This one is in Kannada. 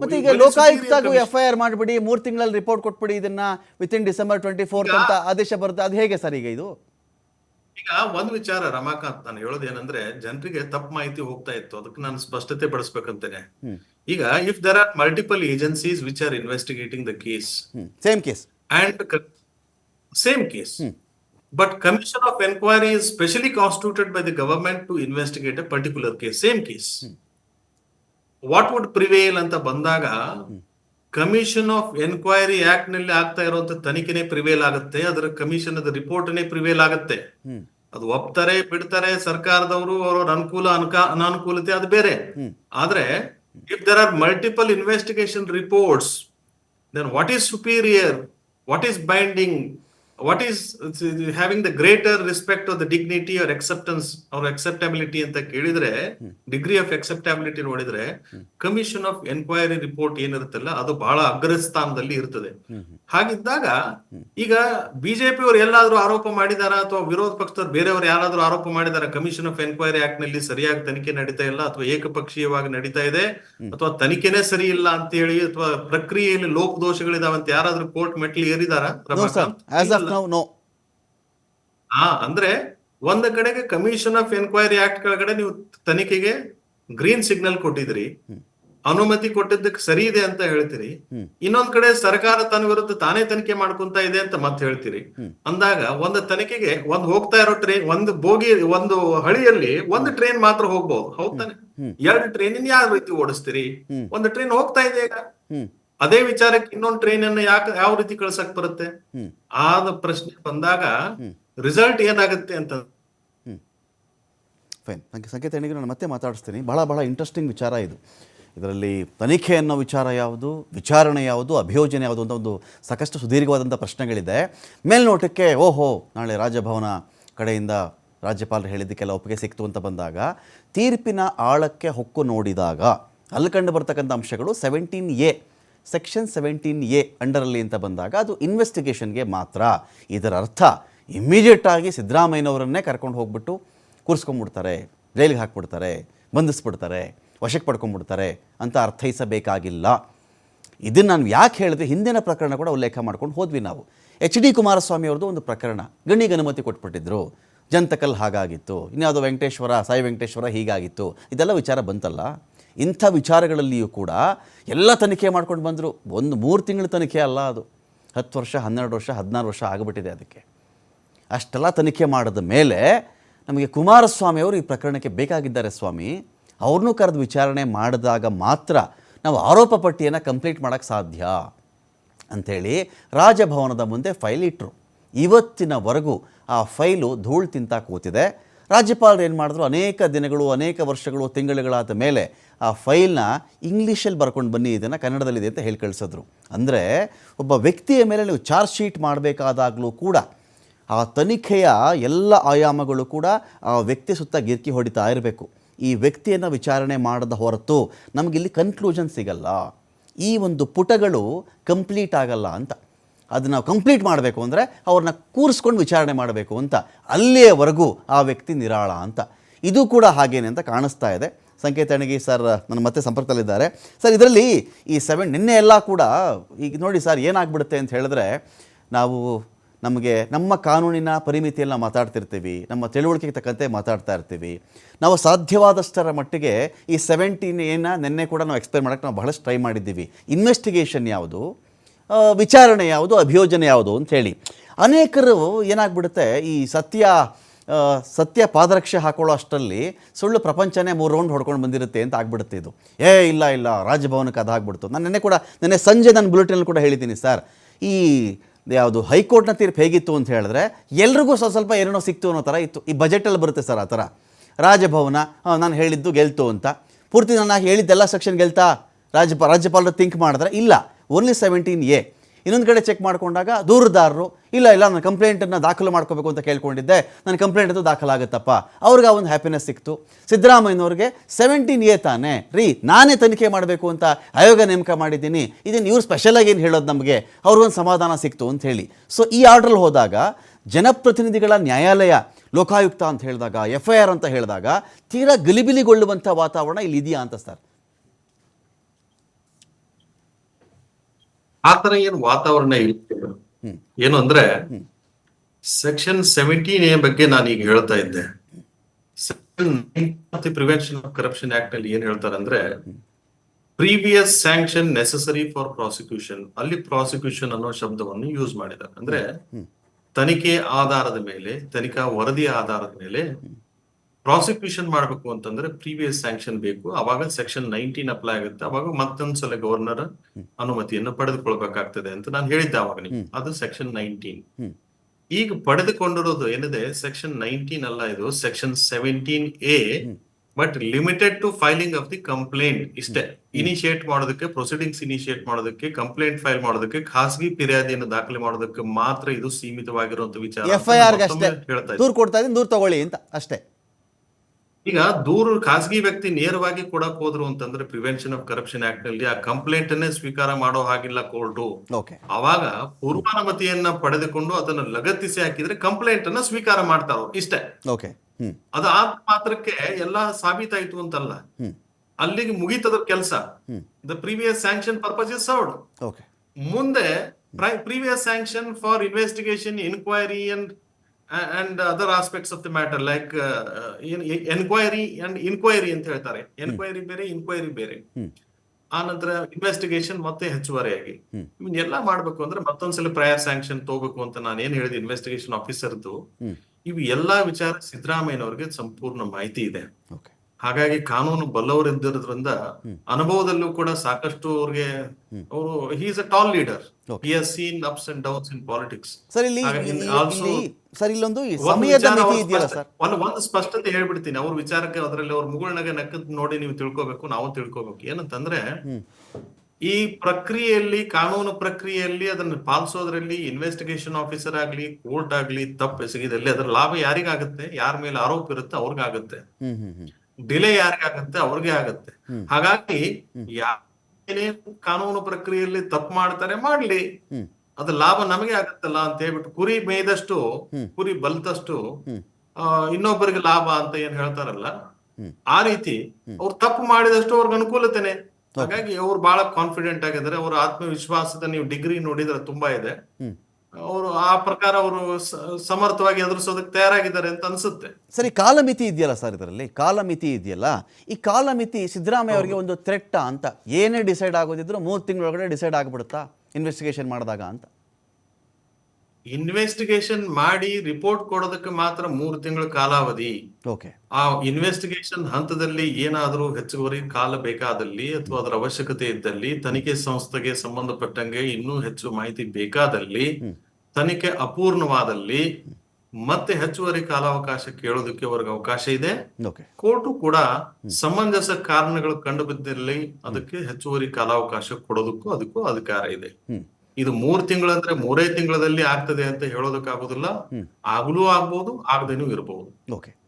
ಮತ್ತೆ ಈಗ ಲೋಕಾಯುಕ್ತಗೂ ಎಫ್ ಐ ಆರ್ ಮಾಡಿಬಿಡಿ ಮೂರು ತಿಂಗಳಲ್ಲಿ ರಿಪೋರ್ಟ್ ಕೊಟ್ಬಿಡಿ ಇದನ್ನ within December twenty fourth ಅಂತ ಆದೇಶ ಬರುತ್ತೆ. ಅದು ಹೇಗೆ ಸರ್ ಈಗ ಇದು? ಈಗ ಒಂದ್ ವಿಚಾರ ರಮಾಕಾಂತ್ ನಾನು ಹೇಳೋದು ಏನಂದ್ರೆ ಜನರಿಗೆ ತಪ್ಪು ಮಾಹಿತಿ ಹೋಗ್ತಾ ಇತ್ತು. ಅದಕ್ಕೆ ನಾನು ಸ್ಪಷ್ಟತೆ ಪಡಿಸ್ಬೇಕಂತೇನೆ. ಈಗ if there are multiple agencies which are investigating the case same case and same case. But commission of inquiry is specially constituted by the government to investigate a particular case, same case. Hmm. What would prevail ಅಂತ ಬಂದಾಗ ಕಮಿಷನ್ ಆಫ್ ಎನ್ಕ್ವೈರಿ ಆಕ್ಟ್ನಲ್ಲಿ ಆಗ್ತಾ ಇರುವಂತ ತನಿಖೆನೇ ಪ್ರಿವೇಲ್ ಆಗುತ್ತೆ ಅದರ ಕಮಿಷನ್ ರಿಪೋರ್ಟ್ನೇ ಪ್ರಿವೇಲ್ ಆಗುತ್ತೆ ಅದು ಒಪ್ತಾರೆ ಬಿಡ್ತಾರೆ ಸರ್ಕಾರದವರು ಅವರ ಅನುಕೂಲ ಅನುಕ ಅನಾನುಕೂಲತೆ ಅದು ಬೇರೆ ಆದ್ರೆ if there are multiple investigation reports then what is superior what is binding what is having having the greater respect of the dignity or acceptance or acceptability ಅಂತ ಕೇಳಿದ್ರೆ ಡಿಗ್ರಿ ಆಫ್ acceptability ನೋಡಿದ್ರೆ ಕಮಿಷನ್ ಆಫ್ ಎನ್ಕ್ವೈರಿ ರಿಪೋರ್ಟ್ ಏನಿರುತ್ತಲ್ಲ ಅದು ಬಹಳ ಅಗ್ರಸ್ಥಾನದಲ್ಲಿ ಇರ್ತದೆ. ಹಾಗಿದ್ದಾಗ ಈಗ ಬಿಜೆಪಿ ಅವರು ಎಲ್ಲಾದ್ರೂ ಆರೋಪ ಮಾಡಿದಾರ ಅಥವಾ ವಿರೋಧ ಪಕ್ಷದವ್ರು ಬೇರೆಯವರು ಯಾರಾದ್ರೂ ಆರೋಪ ಮಾಡಿದಾರ ಕಮಿಷನ್ ಆಫ್ ಎನ್ಕ್ವೈರಿ ಆಕ್ಟ್ನಲ್ಲಿ ಸರಿಯಾಗಿ ತನಿಖೆ ನಡೀತಾ ಇಲ್ಲ ಅಥವಾ ಏಕಪಕ್ಷೀಯವಾಗಿ ನಡೀತಾ ಇದೆ ಅಥವಾ ತನಿಖೆನೇ ಸರಿ ಇಲ್ಲ ಅಂತ ಹೇಳಿ ಅಥವಾ ಪ್ರಕ್ರಿಯೆಯಲ್ಲಿ ಲೋಪದೋಷಗಳಿದಾವೆ ಅಂತ ಯಾರಾದ್ರೂ ಕೋರ್ಟ್ ಮೆಟ್ಲಿ ಏರಿದಾರ ನೋ ಹಾ ಅಂದ್ರೆ ಒಂದ ಕಡೆಗೆ ಕಮಿಷನ್ ಆಫ್ ಎನ್ಕ್ವೈರಿ ಆಕ್ಟ್ ಕೆಳಗಡೆ ನೀವು ತನಿಖೆಗೆ ಗ್ರೀನ್ ಸಿಗ್ನಲ್ ಕೊಟ್ಟಿದ್ರಿ ಅನುಮತಿ ಕೊಟ್ಟಿದ್ದಕ್ಕೆ ಸರಿ ಇದೆ ಅಂತ ಹೇಳ್ತೀರಿ. ಇನ್ನೊಂದ್ ಕಡೆ ಸರ್ಕಾರ ತನ್ನ ವಿರುದ್ಧ ತಾನೇ ತನಿಖೆ ಮಾಡ್ಕೊಂತ ಇದೆ ಅಂತ ಮತ್ತೆ ಹೇಳ್ತೀರಿ. ಅಂದಾಗ ಒಂದು ತನಿಖೆಗೆ ಒಂದ್ ಹೋಗ್ತಾ ಇರೋ ಟ್ರೈನ್ ಒಂದು ಬೋಗಿ ಒಂದು ಹಳಿಯಲ್ಲಿ ಒಂದು ಟ್ರೈನ್ ಮಾತ್ರ ಹೋಗ್ಬಹುದು ಹೌದ್ ತಾನೆ? ಎರಡು ಟ್ರೈನಿನ ಯಾವ ರೀತಿ ಓಡಿಸ್ತೀರಿ? ಒಂದು ಟ್ರೈನ್ ಹೋಗ್ತಾ ಇದೆ ಈಗ ಅದೇ ವಿಚಾರಕ್ಕೆ ಇನ್ನೊಂದು ಟ್ರೈನ್ ಅನ್ನ ಯಾಕೆ ಯಾವ ರೀತಿ ಕಳ್ಸಕ್ ಬರುತ್ತೆ? ಆದ ಪ್ರಶ್ನೆ ಬಂದಾಗ ರಿಸಲ್ಟ್ ಏನಾಗುತ್ತೆ ಅಂತ. ಫೈನ್ ನನಗೆ ಸಂಕೇತ ಎಣಿಗೆ ನಾನು ಮತ್ತೆ ಮಾತಾಡಿಸ್ತೀನಿ. ಬಹಳ ಬಹಳ ಇಂಟ್ರೆಸ್ಟಿಂಗ್ ವಿಚಾರ ಇದು. ಇದರಲ್ಲಿ ತನಿಖೆ ಅನ್ನೋ ವಿಚಾರ ಯಾವುದು ವಿಚಾರಣೆ ಯಾವುದು ಅಭಿಯೋಜನೆ ಯಾವುದು ಅಂತ ಒಂದು ಸಾಕಷ್ಟು ಸುದೀರ್ಘವಾದಂಥ ಪ್ರಶ್ನೆಗಳಿದೆ. ಮೇಲ್ನೋಟಕ್ಕೆ ಓಹೋ ನಾಳೆ ರಾಜಭವನ ಕಡೆಯಿಂದ ರಾಜ್ಯಪಾಲರು ಹೇಳಿದ್ದಕ್ಕೆಲ್ಲ ಒಪ್ಪಿಗೆ ಸಿಕ್ತು ಅಂತ ಬಂದಾಗ ತೀರ್ಪಿನ ಆಳಕ್ಕೆ ಹೊಕ್ಕು ನೋಡಿದಾಗ ಅಲ್ಲಿ ಕಂಡು ಬರ್ತಕ್ಕಂಥ ಅಂಶಗಳು seventeen A section seventeen A ಅಂಡರಲ್ಲಿ ಅಂತ ಬಂದಾಗ ಅದು ಇನ್ವೆಸ್ಟಿಗೇಷನ್ಗೆ ಮಾತ್ರ. ಇದರ ಅರ್ಥ ಇಮ್ಮಿಡಿಯೇಟ್ ಆಗಿ ಸಿದ್ದರಾಮಯ್ಯನವರನ್ನೇ ಕರ್ಕೊಂಡು ಹೋಗ್ಬಿಟ್ಟು ಕೂರಿಸ್ಕೊಂಡ್ಬಿಡ್ತಾರೆ ಜೈಲಿಗೆ ಹಾಕ್ಬಿಡ್ತಾರೆ, ಬಂಧಿಸ್ಬಿಡ್ತಾರೆ, ವಶಕ್ಕೆ ಪಡ್ಕೊಂಡ್ಬಿಡ್ತಾರೆ ಅಂತ ಅರ್ಥೈಸಬೇಕಾಗಿಲ್ಲ. ಇದನ್ನು ನಾನು ಯಾಕೆ ಹೇಳಿದೆ, ಹಿಂದಿನ ಪ್ರಕರಣ ಕೂಡ ಉಲ್ಲೇಖ ಮಾಡ್ಕೊಂಡು ಹೋದ್ವಿ ನಾವು. ಎಚ್ ಡಿ ಕುಮಾರಸ್ವಾಮಿ ಅವ್ರದ್ದು ಒಂದು ಪ್ರಕರಣ. ಗಣಿಗೆ ಅನುಮತಿ ಕೊಟ್ಬಿಟ್ಟಿದ್ರು. ಜಂತಕಲ್ ಹಾಗಾಗಿತ್ತು. ಇನ್ಯಾವುದೋ ವೆಂಕಟೇಶ್ವರ, ಸಾಯಿ ವೆಂಕಟೇಶ್ವರ ಹೀಗಾಗಿತ್ತು. ಇದೆಲ್ಲ ವಿಚಾರ ಬಂತಲ್ಲ? ಇಂಥ ವಿಚಾರಗಳಲ್ಲಿಯೂ ಕೂಡ ಎಲ್ಲ ತನಿಖೆ ಮಾಡ್ಕೊಂಡು ಬಂದರು. ಒಂದು ಮೂರು ತಿಂಗಳ ತನಿಖೆ ಅಲ್ಲ ಅದು. ಹತ್ತು ವರ್ಷ, ಹನ್ನೆರಡು ವರ್ಷ, ಹದಿನಾರು ವರ್ಷ ಆಗಿಬಿಟ್ಟಿದೆ ಅದಕ್ಕೆ. ಅಷ್ಟೆಲ್ಲ ತನಿಖೆ ಮಾಡಿದ ಮೇಲೆ ನಮಗೆ ಕುಮಾರಸ್ವಾಮಿ ಅವರು ಈ ಪ್ರಕರಣಕ್ಕೆ ಬೇಕಾಗಿದ್ದಾರೆ ಸ್ವಾಮಿ. ಅವ್ರನ್ನೂ ಕರೆದು ವಿಚಾರಣೆ ಮಾಡಿದಾಗ ಮಾತ್ರ ನಾವು ಆರೋಪ ಪಟ್ಟಿಯನ್ನು ಕಂಪ್ಲೀಟ್ ಮಾಡೋಕ್ಕೆ ಸಾಧ್ಯ ಅಂಥೇಳಿ ರಾಜಭವನದ ಮುಂದೆ ಫೈಲ್ ಇಟ್ಟರು ಇವತ್ತಿನವರೆಗೂ ಆ ಫೈಲು ಧೂಳು ತಿಂತ ಕೂತಿದೆ. ರಾಜ್ಯಪಾಲರು ಏನು ಮಾಡಿದ್ರು? ಅನೇಕ ದಿನಗಳು, ಅನೇಕ ವರ್ಷಗಳು, ತಿಂಗಳುಗಳಾದ ಮೇಲೆ ಆ ಫೈಲ್ನ ಇಂಗ್ಲೀಷಲ್ಲಿ ಬರ್ಕೊಂಡು ಬನ್ನಿ, ಇದನ್ನು ಕನ್ನಡದಲ್ಲಿದೆ ಅಂತ ಹೇಳಿ ಕಳಿಸಿದ್ರು ಅಂದರೆ ಒಬ್ಬ ವ್ಯಕ್ತಿಯ ಮೇಲೆ ನೀವು ಚಾರ್ಜ್ ಶೀಟ್ ಮಾಡಬೇಕಾದಾಗಲೂ ಕೂಡ ಆ ತನಿಖೆಯ ಎಲ್ಲ ಆಯಾಮಗಳು ಕೂಡ ಆ ವ್ಯಕ್ತಿ ಸುತ್ತ ಗಿರ್ಕಿ ಹೊಡಿತಾ ಇರಬೇಕು. ಈ ವ್ಯಕ್ತಿಯನ್ನು ವಿಚಾರಣೆ ಮಾಡದ ಹೊರತು ನಮಗಿಲ್ಲಿ ಕನ್ಕ್ಲೂಷನ್ ಸಿಗಲ್ಲ. ಈ ಒಂದು ಪುಟಗಳು ಕಂಪ್ಲೀಟ್ ಆಗಲ್ಲ ಅಂತ. ಅದನ್ನು ಕಂಪ್ಲೀಟ್ ಮಾಡಬೇಕು ಅಂದರೆ ಅವ್ರನ್ನ ಕೂರಿಸ್ಕೊಂಡು ವಿಚಾರಣೆ ಮಾಡಬೇಕು ಅಂತ. ಅಲ್ಲಿಯವರೆಗೂ ಆ ವ್ಯಕ್ತಿ ನಿರಾಳ ಅಂತ. ಇದು ಕೂಡ ಹಾಗೇನೆ ಅಂತ ಕಾಣಿಸ್ತಾ ಇದೆ. ಸಂಕೇತಣಿಗೆ ಸರ್, ನನ್ನ ಮತ್ತೆ ಸಂಪರ್ಕದಲ್ಲಿದ್ದಾರೆ. ಸರ್, ಇದರಲ್ಲಿ ಈ ಸೆವೆನ್ ನಿನ್ನೆ ಎಲ್ಲ ಕೂಡ ಈಗ ನೋಡಿ ಸರ್, ಏನಾಗ್ಬಿಡುತ್ತೆ ಅಂತ ಹೇಳಿದ್ರೆ ನಾವು ನಮಗೆ ನಮ್ಮ ಕಾನೂನಿನ ಪರಿಮಿತಿಯನ್ನು ಮಾತಾಡ್ತಿರ್ತೀವಿ, ನಮ್ಮ ತಿಳುವಳಿಕೆಗೆ ತಕ್ಕಂತೆ ಮಾತಾಡ್ತಾ ಇರ್ತೀವಿ. ನಾವು ಸಾಧ್ಯವಾದಷ್ಟರ ಮಟ್ಟಿಗೆ ಈ ಸೆವೆಂಟೀನ್ ಏನ ನಿನ್ನೆ ಕೂಡ ನಾವು ಎಕ್ಸ್ಪ್ಲೈನ್ ಮಾಡೋಕ್ಕೆ ನಾವು ಬಹಳಷ್ಟು ಟ್ರೈ ಮಾಡಿದ್ದೀವಿ. ಇನ್ವೆಸ್ಟಿಗೇಷನ್ ಯಾವುದು? ವಿಚಾರಣೆ ಯಾವುದು, ಅಭಿಯೋಜನೆ ಯಾವುದು ಅಂಥೇಳಿ ಅನೇಕರು ಏನಾಗ್ಬಿಡುತ್ತೆ, ಈ ಸತ್ಯ ಸತ್ಯ ಪಾದರಕ್ಷೆ ಹಾಕೊಳ್ಳೋ ಅಷ್ಟರಲ್ಲಿ ಸುಳ್ಳು ಪ್ರಪಂಚನೇ ಮೂರು ರೌಂಡ್ ಹೊಡ್ಕೊಂಡು ಬಂದಿರುತ್ತೆ ಅಂತ ಆಗ್ಬಿಡುತ್ತೆ ಇದು. ಏ, ಇಲ್ಲ ಇಲ್ಲ, ರಾಜಭವನಕ್ಕೆ ಅದು ಆಗ್ಬಿಡ್ತು. ನಾನು ನೆನ್ನೆ ಕೂಡ, ನೆನ್ನೆ ಸಂಜೆ ನಾನು ಬುಲೆಟಿನಲ್ಲಿ ಕೂಡ ಹೇಳಿದ್ದೀನಿ ಸರ್. ಈ ಯಾವುದು ಹೈಕೋರ್ಟ್ನ ತೀರ್ಪು ಹೇಗಿತ್ತು ಅಂತ ಹೇಳಿದ್ರೆ, ಎಲ್ರಿಗೂ ಸ್ವಲ್ಪ ಸ್ವಲ್ಪ ಏನೇನೋ ಸಿಕ್ತು ಅನ್ನೋ ಥರ ಇತ್ತು. ಈ ಬಜೆಟಲ್ಲಿ ಬರುತ್ತೆ ಸರ್ ಆ ಥರ. ರಾಜಭವನ ನಾನು ಹೇಳಿದ್ದು ಗೆಲ್ತು ಅಂತ. ಪೂರ್ತಿ ನಾನು ಹೇಳಿದ್ದೆಲ್ಲ ಸೆಕ್ಷನ್ ಗೆಲ್ತಾ? ರಾಜ್ಯಪ, ರಾಜ್ಯಪಾಲರು ಥಿಂಕ್ ಮಾಡಿದ್ರೆ ಇಲ್ಲ. ಓನ್ಲಿ ಸೆವೆಂಟೀನ್ ಎ ಇನ್ನೊಂದು ಕಡೆ ಚೆಕ್ ಮಾಡಿಕೊಂಡಾಗ ದೂರದಾರರು, ಇಲ್ಲ ಇಲ್ಲ, ನಾನು ಕಂಪ್ಲೇಂಟನ್ನು ದಾಖಲು ಮಾಡ್ಕೋಬೇಕು ಅಂತ ಕೇಳ್ಕೊಂಡಿದ್ದೆ. ನನ್ನ ಕಂಪ್ಲೇಂಟ್ ಅದು ದಾಖಲಾಗುತ್ತಪ್ಪ. ಅವ್ರಿಗೆ ಆ ಒಂದು ಹ್ಯಾಪಿನೆಸ್ ಸಿಕ್ತು. ಸಿದ್ದರಾಮಯ್ಯನವ್ರಿಗೆ ಸೆವೆಂಟೀನ್ ಎ ತಾನೇ. ರೀ, ನಾನೇ ತನಿಖೆ ಮಾಡಬೇಕು ಅಂತ ಆಯೋಗ ನೇಮಕ ಮಾಡಿದ್ದೀನಿ. ಇದನ್ನು ಇವ್ರು ಸ್ಪೆಷಲಾಗಿ ಏನು ಹೇಳೋದು ನಮಗೆ? ಅವ್ರಿಗೊಂದು ಸಮಾಧಾನ ಸಿಕ್ತು ಅಂತ ಹೇಳಿ. ಸೊ ಈ ಆರ್ಡ್ರಲ್ಲಿ ಹೋದಾಗ ಜನಪ್ರತಿನಿಧಿಗಳ ನ್ಯಾಯಾಲಯ, ಲೋಕಾಯುಕ್ತ ಅಂತ ಹೇಳಿದಾಗ ಎಫ್ ಐ ಆರ್ ಅಂತ ಹೇಳಿದಾಗ, ತೀರಾ ಗಲಿಬಿಲಿಗೊಳ್ಳುವಂಥ ವಾತಾವರಣ ಇಲ್ಲಿ ಇದೆಯಾ ಅಂತ ಸರ್. ಆತರ ಏನು ವಾತಾವರಣ ಇಲ್ಲ ಏನು ಅಂದ್ರೆ ಸೆಕ್ಷನ್ ಸೆವೆಂಟೀನ್ ಎ ಬಗ್ಗೆ ನಾನು ಈಗ ಹೇಳ್ತಾ ಇದ್ದೆ. ಪ್ರಿವೆನ್ಷನ್ ಆಫ್ ಕರಪ್ಷನ್ ಆಕ್ಟ್ ಅಲ್ಲಿ ಏನ್ ಹೇಳ್ತಾರೆ ಅಂದ್ರೆ previous sanction necessary for prosecution ಅಲ್ಲಿ ಪ್ರಾಸಿಕ್ಯೂಷನ್ ಅನ್ನೋ ಶಬ್ದವನ್ನು ಯೂಸ್ ಮಾಡಿದ್ದಾರೆ. ಅಂದ್ರೆ ತನಿಖೆ ಆಧಾರದ ಮೇಲೆ ತನಿಖಾ ವರದಿಯ ಆಧಾರದ ಮೇಲೆ ಪ್ರಾಸಿಕ್ಯೂಷನ್ ಮಾಡಬೇಕು ಅಂತಂದ್ರೆ ಪ್ರೀವಿಯಸ್ ಸ್ಯಾಂಕ್ಷನ್ ಬೇಕು. ಅವಾಗ ಸೆಕ್ಷನ್ ನೈನ್ಟೀನ್ ಅಪ್ಲೈ ಆಗುತ್ತೆ. ಅವಾಗ ಮತ್ತೊಂದ್ಸಲ ಗವರ್ನರ್ ಅನುಮತಿಯನ್ನು ಪಡೆದುಕೊಳ್ಬೇಕಾಗ್ತದೆ ಅಂತ ನಾನು ಹೇಳಿದ್ದೆ ಅವಾಗ ನೀವು ಅದು ಸೆಕ್ಷನ್ ನೈನ್ಟೀನ್. ಈಗ ಪಡೆದುಕೊಂಡಿರೋದು ಏನಿದೆ? ಸೆಕ್ಷನ್ ನೈನ್ಟೀನ್ ಅಲ್ಲ ಇದು section seventeen A but limited to filing of the complaint ಇಷ್ಟೇ. ಇನಿಶಿಯೇಟ್ ಮಾಡೋದಕ್ಕೆ ಪ್ರೊಸೀಡಿಂಗ್ಸ್ ಇನಿಷಿಯೇಟ್ ಮಾಡೋದಕ್ಕೆ ಕಂಪ್ಲೇಂಟ್ ಫೈಲ್ ಮಾಡೋದಕ್ಕೆ ಖಾಸಗಿ ಫಿರ್ಯಾದಿಯನ್ನು ದಾಖಲೆ ಮಾಡೋದಕ್ಕೆ ಮಾತ್ರ ಇದು ಸೀಮಿತವಾಗಿರುವಂತ ವಿಚಾರ ಹೇಳ್ತಾ ಇದ್ದೀನಿ. ದೂರು ಕೊಡ್ತಾ ಇದ್ದೀನಿ ದೂರು ತಗೊಳ್ಳಿ ಅಂತ ಅಷ್ಟೇ. ಈಗ ದೂರು ಖಾಸಗಿ ವ್ಯಕ್ತಿ ನೇರವಾಗಿ ಕೊಡಕ್ ಹೋದ್ರು ಅಂತಂದ್ರೆ ಪ್ರಿವೆನ್ಷನ್ ಆಫ್ ಕರಪ್ಷನ್ ಆಕ್ಟ್ ಅಲ್ಲಿ ಆ ಕಂಪ್ಲೇಂಟ್ ಅನ್ನೇ ಸ್ವೀಕಾರ ಮಾಡೋ ಹಾಗಿಲ್ಲ ಕೋರ್ಟು. ಅವಾಗ ಪೂರ್ವಾನುಮತಿಯನ್ನ ಪಡೆದುಕೊಂಡು ಅದನ್ನ ಲಗತ್ತಿಸಿ ಹಾಕಿದ್ರೆ ಕಂಪ್ಲೇಂಟ್ ಅನ್ನ ಸ್ವೀಕಾರ ಮಾಡ್ತಾರ. ಇಷ್ಟೇ. ಓಕೆ. ಹ್ಞೂ ಅದು ಆದ ಮಾತ್ರಕ್ಕೆ ಎಲ್ಲಾ ಸಾಬೀತಾಯ್ತು ಅಂತಲ್ಲ. ಅಲ್ಲಿಗೆ ಮುಗೀತದ ಕೆಲಸ. The previous sanction purpose is okay. ಮುಂದೆ previous sanction for investigation inquiry and and other aspects of the matter like enquiry and inquiry ಅಂತ ಹೇಳ್ತಾರೆ. ಎನ್ಕ್ವೈರಿ ಬೇರೆ ಇನ್ಕ್ವೈರಿ ಬೇರೆ. ಆ ನಂತರ ಇನ್ವೆಸ್ಟಿಗೇಷನ್ ಮತ್ತೆ ಹೆಚ್ಚುವರಿಯಾಗಿ. ಇವನ್ನೆಲ್ಲ ಮಾಡ್ಬೇಕು ಅಂದ್ರೆ ಮತ್ತೊಂದ್ಸಲ ಪ್ರಯರ್ ಸ್ಯಾಂಕ್ಷನ್ ತಗೋಬೇಕು ಅಂತ ನಾನು ಏನ್ ಹೇಳಿದೆ ಇನ್ವೆಸ್ಟಿಗೇಷನ್ ಆಫೀಸರ್ದು ಇದು ಇವು ಎಲ್ಲಾ ವಿಚಾರ ಸಿದ್ದರಾಮಯ್ಯನವ್ರಿಗೆ ಸಂಪೂರ್ಣ ಮಾಹಿತಿ ಇದೆ. ಹಾಗಾಗಿ ಕಾನೂನು ಬಲ್ಲವರಿದ್ದಿರೋದ್ರಿಂದ ಅನುಭವದಲ್ಲೂ ಕೂಡ ಸಾಕಷ್ಟು ಅವ್ರಿಗೆ ಅವರು he is a tall leader. He has seen ups and downs in politics sir sir ಇಲ್ಲೊಂದು ಸಮಯದ ಮಿತಿ ಇದೆಯಲ್ಲ ಸರ್? ಒಂದು ಒಂದು ಸ್ಪಷ್ಟತೆ ಹೇಳ್ಬಿಡ್ತೀನಿ. ಅವ್ರ ವಿಚಾರಕ್ಕೆ ಅದರಲ್ಲಿ ಅವ್ರ ಮುಗುಳ್ನಾಗೆ ನಕ್ಕದ್ ನೋಡಿ ನೀವು ತಿಳ್ಕೊಬೇಕು ನಾವು ತಿಳ್ಕೊಬೇಕು. ಏನಂತಂದ್ರೆ ಈ ಪ್ರಕ್ರಿಯೆಯಲ್ಲಿ ಕಾನೂನು ಪ್ರಕ್ರಿಯೆಯಲ್ಲಿ ಅದನ್ನ ಪಾಲಿಸೋದ್ರಲ್ಲಿ ಇನ್ವೆಸ್ಟಿಗೇಷನ್ ಆಫೀಸರ್ ಆಗ್ಲಿ ಕೋರ್ಟ್ ಆಗ್ಲಿ ತಪ್ಪು ಎಸಗಿದಲ್ಲಿ ಅದರ ಲಾಭ ಯಾರಿಗಾಗುತ್ತೆ? ಯಾರ ಮೇಲೆ ಆರೋಪ ಇರುತ್ತೆ ಅವ್ರಿಗಾಗುತ್ತೆ. ಡಿಲೇ ಯಾರಿಗಾಗತ್ತೆ? ಅವ್ರಿಗೆ ಆಗತ್ತೆ. ಹಾಗಾಗಿ ಯಾ- ಕಾನೂನು ಪ್ರಕ್ರಿಯೆಯಲ್ಲಿ ತಪ್ಪು ಮಾಡ್ತಾರೆ ಮಾಡ್ಲಿ. ಅದ್ರ ಲಾಭ ನಮಗೆ ಆಗತ್ತಲ್ಲ ಅಂತ ಹೇಳ್ಬಿಟ್ಟು ಕುರಿ ಮೇಯ್ದಷ್ಟು ಕುರಿ ಬಲ್ತಷ್ಟು ಇನ್ನೊಬ್ಬರಿಗೆ ಲಾಭ ಅಂತ ಏನ್ ಹೇಳ್ತಾರಲ್ಲ ಆ ರೀತಿ ಅವ್ರು ತಪ್ಪು ಮಾಡಿದಷ್ಟು ಅವ್ರಿಗೆ ಅನುಕೂಲತೆನೆ. ಹಾಗಾಗಿ ಅವ್ರು ಬಹಳ ಕಾನ್ಫಿಡೆಂಟ್ ಆಗಿದ್ದಾರೆ ಅವ್ರ ಆತ್ಮವಿಶ್ವಾಸದ ನೀವು ಡಿಗ್ರಿ ನೋಡಿದ್ರೆ ತುಂಬಾ ಇದೆ. ಅವರು ಆ ಪ್ರಕಾರ ಅವರು ಸಮರ್ಥವಾಗಿ ಎದುರಿಸೋದಕ್ಕೆ ತಯಾರಾಗಿದ್ದಾರೆ ಅಂತ ಅನ್ಸುತ್ತೆ. ಸರಿ ಕಾಲಮಿತಿ ಇದೆಯಲ್ಲ ಸರ್ ಇದರಲ್ಲಿ? ಕಾಲಮಿತಿ ಇದೆಯಲ್ಲ? ಈ ಕಾಲಮಿತಿ ಸಿದ್ದರಾಮಯ್ಯ ಅವರಿಗೆ ಒಂದು ಥ್ರೆಟ್ಟ ಅಂತ ಏನೇ ಡಿಸೈಡ್ ಆಗೋದಿದ್ರು ಮೂರು ತಿಂಗಳೊಳಗಡೆ ಡಿಸೈಡ್ ಆಗಿಬಿಡುತ್ತಾ? ಇನ್ವೆಸ್ಟಿಗೇಷನ್ ಮಾಡಿದಾಗ ಅಂತ. ಇನ್ವೆಸ್ಟಿಗೇಷನ್ ಮಾಡಿ ರಿಪೋರ್ಟ್ ಕೊಡೋದಕ್ಕೆ ಮಾತ್ರ ಮೂರು ತಿಂಗಳ ಕಾಲಾವಧಿ. ಓಕೆ. ಆ ಇನ್ವೆಸ್ಟಿಗೇಷನ್ ಹಂತದಲ್ಲಿ ಏನಾದರೂ ಹೆಚ್ಚುವರಿ ಕಾಲ ಬೇಕಾದಲ್ಲಿ ಅಥವಾ ಅದರ ಅವಶ್ಯಕತೆ ಇದ್ದಲ್ಲಿ ತನಿಖೆ ಸಂಸ್ಥೆಗೆ ಸಂಬಂಧಪಟ್ಟಂಗೆ ಇನ್ನೂ ಹೆಚ್ಚು ಮಾಹಿತಿ ಬೇಕಾದಲ್ಲಿ ತನಿಖೆ ಅಪೂರ್ಣವಾದಲ್ಲಿ ಮತ್ತೆ ಹೆಚ್ಚುವರಿ ಕಾಲಾವಕಾಶ ಕೇಳೋದಕ್ಕೆ ಅವ್ರಿಗೆ ಅವಕಾಶ ಇದೆ. ಕೋರ್ಟು ಕೂಡ ಸಮಂಜಸ ಕಾರಣಗಳು ಕಂಡು ಬಿದ್ದಲ್ಲಿ ಅದಕ್ಕೆ ಹೆಚ್ಚುವರಿ ಕಾಲಾವಕಾಶ ಕೊಡೋದಕ್ಕೂ ಅದಕ್ಕೂ ಅಧಿಕಾರ ಇದೆ. ಇದು ಮೂರ್ ತಿಂಗಳಂದ್ರೆ ಮೂರೇ ತಿಂಗಳಲ್ಲಿ ಆಗ್ತದೆ ಅಂತ ಹೇಳೋದಕ್ಕಾಗೋದಿಲ್ಲ. ಆಗಲೂ ಆಗ್ಬಹುದು ಆಗದೇನೂ ಇರಬಹುದು ಓಕೆ.